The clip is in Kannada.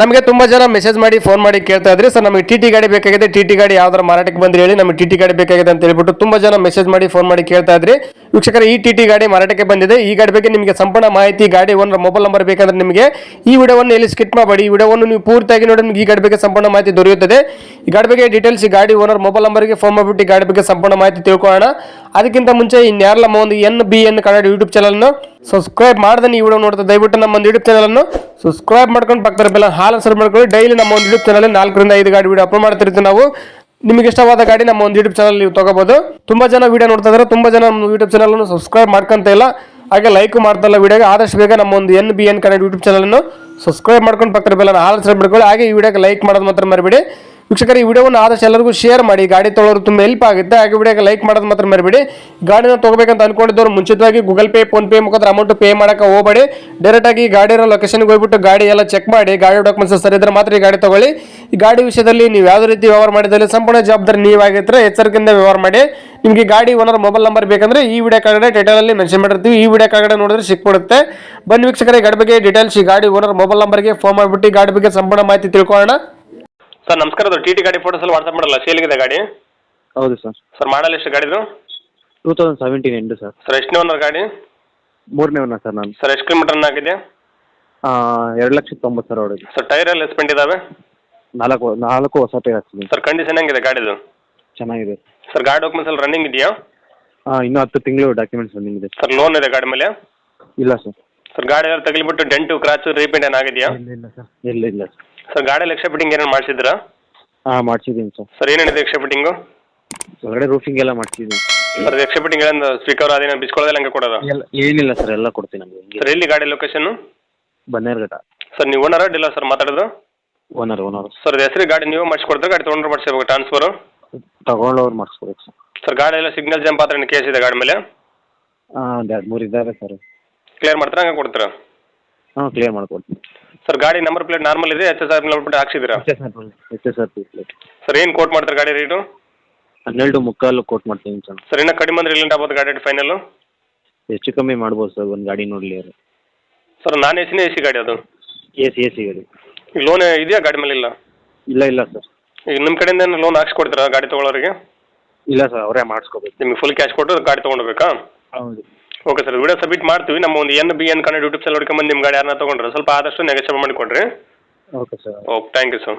ನಮಗೆ ತುಂಬ ಜನ ಮೆಸೇಜ್ ಮಾಡಿ ಫೋನ್ ಮಾಡಿ ಕೇಳ್ತಾ ಇದ್ರಿ. ಸರ್ ನಮಗೆ ಟಿ ಟಿ ಗಾಡಿ ಬೇಕಾಗಿದೆ. ಟಿ ಟಿ ಗಾಡಿ ಯಾವ್ದಾರ ಮಾರಾಟಕ್ಕೆ ಬಂದ್ರೆ ಹೇಳಿ ನಮಗೆ ಟಿ ಟಿ ಗಾಡಿ ಬೇಕಾಗಿದೆ ಅಂತ ಹೇಳ್ಬಿಟ್ಟು ತುಂಬ ಜನ ಮೆಸೇಜ್ ಮಾಡಿ ಫೋನ್ ಮಾಡಿ ಕೇಳ್ತಾ ಇದ್ರಿ. ವೀಕ್ಷಕರ, ಈ ಟಿ ಟಿ ಗಾಡಿ ಮಾರಾಟಕ್ಕೆ ಬಂದಿದೆ. ಈ ಗಾಡಿ ಬಗ್ಗೆ ನಿಮಗೆ ಸಂಪೂರ್ಣ ಮಾಹಿತಿ, ಗಾಡಿ ಓನರ್ ಮೊಬೈಲ್ ನಂಬರ್ ಬೇಕಂದ್ರೆ ನಿಮಗೆ ಈ ವಿಡಿಯೋವನ್ನು ಎಲ್ಲಿ ಸ್ಕಿಟ್ ಮಾಡಬೇಡಿ ಈ ವಿಡಿಯೋವನ್ನು ನೀವು ಪೂರ್ತಿಯಾಗಿ ನೋಡಿ, ನಿಮಗೆ ಈ ಗಾಡಿ ಬಗ್ಗೆ ಸಂಪೂರ್ಣ ಮಾಹಿತಿ ದೊರೆಯುತ್ತದೆ. ಈ ಗಾಡಿ ಬಗ್ಗೆ ಡೀಟೇಲ್ಸ್ ಈ ಗಾಡಿ ಓನರ್ ಮೊಬೈಲ್ ನಂಬರ್ಗೆ ಫೋನ್ ಮಾಡಿಬಿಟ್ಟು ಗಾಡಿ ಬಗ್ಗೆ ಸಂಪೂರ್ಣ ಮಾಹಿತಿ ತಿಳ್ಕೊಳ್ಳೋಣ. ಅದಕ್ಕಿಂತ ಮುಂಚೆ ಇನ್ಯಾರಲ್ಲ ಒಂದು N B N Kannada YouTube ಚಾನಲ್ನ ಸಬ್ಸ್ಕ್ರೈಬ್ ಮಾಡ್ದೆ ಈ ವಿಡಿಯೋ ನೋಡ್ತಾ ದಯವಿಟ್ಟು ನಮ್ಮ ಒಂದು ಯೂಟ್ಯೂಬ್ ಚಾನಲನ್ನು ಸಬ್ಸ್ಕ್ರೈಬ್ ಮಾಡ್ಕೊಂಡು ಪಕ್ಕದ ಬೆಲ್ಲ ಹಾಲು ಸರ್ ಮಾಡ್ಕೊಳ್ಳಿ. ಡೈಲಿ ನಮ್ಮ ಒಂದು ಯೂಟ್ಯೂಬ್ ಚಾನಲ್ ನಾಲ್ಕರಿಂದ ಐದು ಗಾಡಿ ವಿಡಿಯೋ ಅಪ್ಲೋಡ್ ಮಾಡ್ತಿರ್ತೀವಿ ನಾವು. ನಿಮಗೆ ಇಷ್ಟವಾದ ಗಾಡಿ ನಮ್ಮ ಒಂದು ಯೂಟ್ಯೂಬ್ ಚಾನಲ್ ನೀವು ತಗೋಬಹುದು ತುಂಬಾ ಜನ ವಿಡಿಯೋ ನೋಡ್ತಾ ಇದ್ದಾರೆ ತುಂಬಾ ಜನ ನಮ್ಮ ಯೂಟ್ಯೂಬ್ ಚಾನಲ್ ಸಬ್ಸ್ಕ್ರೈಬ್ ಮಾಡ್ಕೊಂತ ಇಲ್ಲ. ಹಾಗೆ ಲೈಕ್ ಮಾಡ್ತಾ ಇಲ್ಲ ವಿಡಿಯೋಗೆ ಆದಷ್ಟು ಬೇಗ ನಮ್ಮ ಒಂದು N B N Kannada YouTube channel subscribe ಮಾಡ್ಕೊಂಡು ಪಕ್ಕದ ಬೆಲ್ಲ ಆಲೋಚನೆ ಮಾಡ್ಕೊಳ್ಳಿ. ಹಾಗೆ ಈ ವಿಡಿಯೋಗೆ ಲೈಕ್ ಮಾಡೋದು ಮಾತ್ರ ಮರಿಬೇಡಿ. ವೀಕ್ಷಕರು, ಈ ವಿಡಿಯೋವನ್ನು ಆದಷ್ಟು ಎಲ್ಲರಿಗೂ ಶೇರ್ ಮಾಡಿ. ಗಾಡಿ ತೊಗೊಳೋರು ತುಂಬ ಹೆಲ್ಪ್ ಆಗುತ್ತೆ. ಹಾಗೆ ವಿಡಿಯೋಗೆ ಲೈಕ್ ಮಾಡೋದು ಮಾತ್ರ ಮರಿಬೇಡಿ. ಗಾಡಿನ ತೊಗೋಬೇಕಂತ ಅನ್ಕೊಂಡಿದ್ದವರು ಮುಂಚಿತವಾಗಿ ಗೂಗಲ್ ಪೇ ಫೋನ್ ಪೇ ಮುಖಾಂತರ ಅಮೌಂಟ್ ಪೇ ಮಾಡೋಕೆ ಹೋಗಬೇಡಿ. ಡೈರೆಕ್ಟ್ ಆಗಿ ಗಾಡಿ ಇರೋ ಲೊಕೇಶನ್ಗೆ ಹೋಗ್ಬಿಟ್ಟು ಗಾಡಿ ಎಲ್ಲ ಚೆಕ್ ಮಾಡಿ. ಗಾಡಿ ಡಾಕ್ಯುಮೆಂಟ್ಸ್ ಸರಿ ಇದ್ರೆ ಮಾತ್ರ ಈ ಗಾಡಿ ತೊಗೊಳ್ಳಿ. ಈ ಗಾಡಿ ವಿಷಯದಲ್ಲಿ ನೀವು ಯಾವುದೇ ರೀತಿ ವ್ಯವಹಾರ ಮಾಡಿದಲ್ಲಿ ಸಂಪೂರ್ಣ ಜವಾಬ್ದಾರಿ ನೀವಾಗಿದ್ರೆ ಎಚ್ಚರಿಕೆಯಿಂದ ವ್ಯವಹಾರ ಮಾಡಿ. ನಿಮಗೆ ಗಾಡಿ ಓನರ್ ಮೊಬೈಲ್ ನಂಬರ್ ಬೇಕಂದ್ರೆ ಈ ವಿಡಿಯೋ ಕೆಳಗಡೆ ಅಲ್ಲಿ ಮೆನ್ಷನ್ ಮಾಡಿರ್ತೀವಿ. ಈ ವಿಡಿಯೋ ಕೆಳಗಡೆ ನೋಡಿದ್ರೆ ಸಿಕ್ಬಿಡುತ್ತೆ. ಬನ್ನಿ ವೀಕ್ಷಕರೇ ಗಾಡಿ ಬಗ್ಗೆ ಡೀಟೇಲ್ಸ್ ಈ ಗಾಡಿ ಓನರ್ ಮೊಬೈಲ್ ನಂಬರ್ಗೆ ಫೋನ್ ಮಾಡಿಬಿಟ್ಟು ಗಾಡಿ ಬಗ್ಗೆ ಸಂಪೂರ್ಣ ಮಾಹಿತಿ ತಿಳ್ಕೊಳ್ಳೋಣ. ಸರ್ ನಮಸ್ಕಾರ ಅದು ಟಿ ಟಿ ಗಾಡಿ ಫೋಟೋಸ್ ಎಲ್ಲ ವಾಟ್ಸಪ್ ಮಾಡಲ್ಲ? ಇದೆ ಗಾಡಿ? ಹೌದು ಸರ್ ಸರ್ ಮಾಡಲ್ ಎಷ್ಟು ಗಾಡಿದು ಟೂ ತೌಸಂಡ್ ಸೆವೆಂಟೀನ್ ಎಂಟು ಸರ್ ಸರ್ ಎಷ್ಟನೇ ಓನರ್ ಗಾಡಿ? ಮೂರನೇ ಒನ್ನ ಸರ್ ನಾನು. ಸರ್ ಎಷ್ಟು ಕಿಲೋಮೀಟರ್ ಆಗಿದೆ? ಎರಡು ಲಕ್ಷ ತೊಂಬತ್ತು ಸಾವಿರ ಹೊಡೆದು ಸರ್ ಟೈರ್ ಎಲ್ಲ ಸ್ಪೆಂಡ್ ಇದಾವೆ? ನಾಲ್ಕು ನಾಲ್ಕು ಹೊಸ ಟೈರ್ ಹಾಕ್ತೀನಿ ಸರ್ ಕಂಡೀಷನ್ ಹೆಂಗಿದೆ ಗಾಡಿದು? ಚೆನ್ನಾಗಿದೆ. ಸರ್ ಗಾಡಿ ಡಾಕ್ಯುಮೆಂಟ್ಸ್ ಎಲ್ಲ ರನ್ನಿಂಗ್ ಇದೆಯಾ? ಹಾಂ ಇನ್ನೂ ಹತ್ತು ತಿಂಗಳು ಡಾಕ್ಯುಮೆಂಟ್ಸ್ ರನ್ನಿಂಗ್ ಇದೆ. ಸರ್ ಲೋನ್ ಇದೆ ಗಾಡಿ ಮೇಲೆ? ಇಲ್ಲ ಸರ್ ಸರ್ ಗಾಡಿ ಎಲ್ಲ ತಗಲಿಬಿಟ್ಟು ಡೆಂಟು ಕ್ರಾಚು ರೀಪೇಂಟ್ ಏನಾಗಿದೆಯಾ ಇಲ್ಲ ಇಲ್ಲ ಸರ್ ಇಲ್ಲ ಇಲ್ಲ ಸರ್ ಸರ್ ಗಾಡಿ ಎಕ್ಸ್ಟ್ರಾ ಫಿಟ್ಟಿಂಗ್ ಏನೇನು ಮಾಡಿಸಿದ್ರಾ ಹಾಂ ಮಾಡಿಸಿದ್ದೀನಿ ಸರ್. ಸರ್ ಏನೇನಿದೆ ಎಕ್ಸ್ಟ್ರಾ ಫಿಟ್ಟಿಂಗು ಒಳಗಡೆ ರೂಫಿಂಗ್ ಎಲ್ಲ ಮಾಡಿಸಿದ್ದೀನಿ. ಸರ್ ಎಕ್ಸ್ಟ್ರಾ ಫಿಟ್ಟಿಂಗ್ ಏನಂದ್ರೆ ಸ್ಪೀಕರ್ ಅದೇನೋ ಬಿಸ್ಕೊಳ್ಳೋದಿಲ್ಲ ಹಂಗೆ ಕೊಡೋದು? ಎಲ್ಲ ಏನಿಲ್ಲ ಸರ್ ಎಲ್ಲ ಕೊಡ್ತೀನಿ ನಮಗೆ. ಹಿಂಗೆ. ಸರ್ ಎಲ್ಲಿ ಗಾಡಿ ಲೊಕೇಶನ್ ಬನ್ನೇರ್ಘಟ್ಟ. ಸರ್ ನೀವು ಓನರ ಡೀಲರ್ ಸರ್ ಮಾತಾಡೋದು? ಓನರ್ ಓನರ್ ಸರ್ ಹೆಸರು ಗಾಡಿ ನೀವು ಮಾಡಿಸ್ಕೊಡ್ತಾರೆ ಗಾಡಿ ತೊಗೊಂಡ್ರೆ ಮಾಡಿಸ್ಬೇಕು ಟ್ರಾನ್ಸ್ಫರ್ ತಗೊಂಡವ್ರು ಮಾಡಿಸ್ಕೊಬೇಕು ಸರ್. ಸರ್ ಗಾಡಿ ಎಲ್ಲ ಸಿಗ್ನಲ್ ಜಂಪ್ ಆದ್ರೆ ಕೇಸ್ ಇದೆ ಗಾಡಿ ಮೇಲೆ? ಹಾಂ ಒಂದು ಎರಡು ಮೂರು ಇದ್ದಾರೆ ಸರ್. ಕ್ಲಿಯರ್ ಮಾಡ್ತಾರೆ ಹಂಗೆ ಕೊಡ್ತೀರಾ? ಹಾಂ ಕ್ಲಿಯರ್ ಮಾಡ್ಕೊಡ್ತೀನಿ. ಸರ್ ಗಾಡಿ ನಂಬರ್ ಪ್ಲೇಟ್ ನಾರ್ಮಲ್ ಇದೆ ಎಚ್ ಎಸ್ ಆರ್ ಬಿಟ್ಟು ಹಾಕ್ಸಿದ್ದೀರಾ? H S R H S R plate sir ಏನು ಕೋಟ್ ಮಾಡ್ತಾರೆ ಗಾಡಿ ರೇಟು ಹನ್ನೆರಡು ಮುಕ್ಕಾಲು ಕೋಟ್ ಮಾಡ್ತೀನಿ ಸರ್ ಸರ್ ಇನ್ನೂ ಕಡಿಮೆ ಅಂದ್ರೆ ಎಲ್ಲಿಂದ ಆಗ್ಬೋದು ಗಾಡಿ ಫೈನಲ್ ಹೆಚ್ಚು ಕಮ್ಮಿ ಮಾಡ್ಬೋದು ಸರ್ ಒಂದು ಗಾಡಿ ನೋಡಲಿ ಅವರು. ಸರ್ ನಾನ್ ಎ ಸಿನೇ ಎ ಸಿ ಗಾಡಿ ಅದು? ಎ ಸಿ ಎ ಸಿ ಗಾಡಿ. ಲೋನ್ ಇದೆಯಾ ಗಾಡಿ ಮೇಲೆ ಇಲ್ಲ? ಇಲ್ಲ ಇಲ್ಲ ಸರ್ ಈಗ ನಿಮ್ಮ ಕಡೆಯಿಂದ ಲೋನ್ ಹಾಕ್ಸ್ಕೊಡ್ತೀರಾ ಗಾಡಿ ತೊಗೊಳೋರಿಗೆ ಇಲ್ಲ ಸರ್ ಅವರೇ ಮಾಡಿಸ್ಕೋಬೇಕು. ನಿಮಗೆ ಫುಲ್ ಕ್ಯಾಶ್ ಕೊಟ್ಟು ಗಾಡಿ ತೊಗೊಂಡೋಗ್ಬೇಕಾ ಹೌದು. ಓಕೆ ಸರ್ ವಿಡಿಯೋ ಸಬ್ಮಿಟ್ ಮಾಡ್ತೀವಿ. ನಮ್ಮ ಒಂದು N B N Kannada YouTube channel ಹುಡ್ಕೊಂಬಂದು ನಿಮ್ಮ ಗಾಡಿ ಯಾರನ್ನ ತೊಗೊಂಡ್ರೆ ಸ್ವಲ್ಪ ಆದಷ್ಟು ನೆಗೋಷಿಯೇಟ್ ಮಾಡಿಕೊಡ್ರಿ. Okay sir okay thank you sir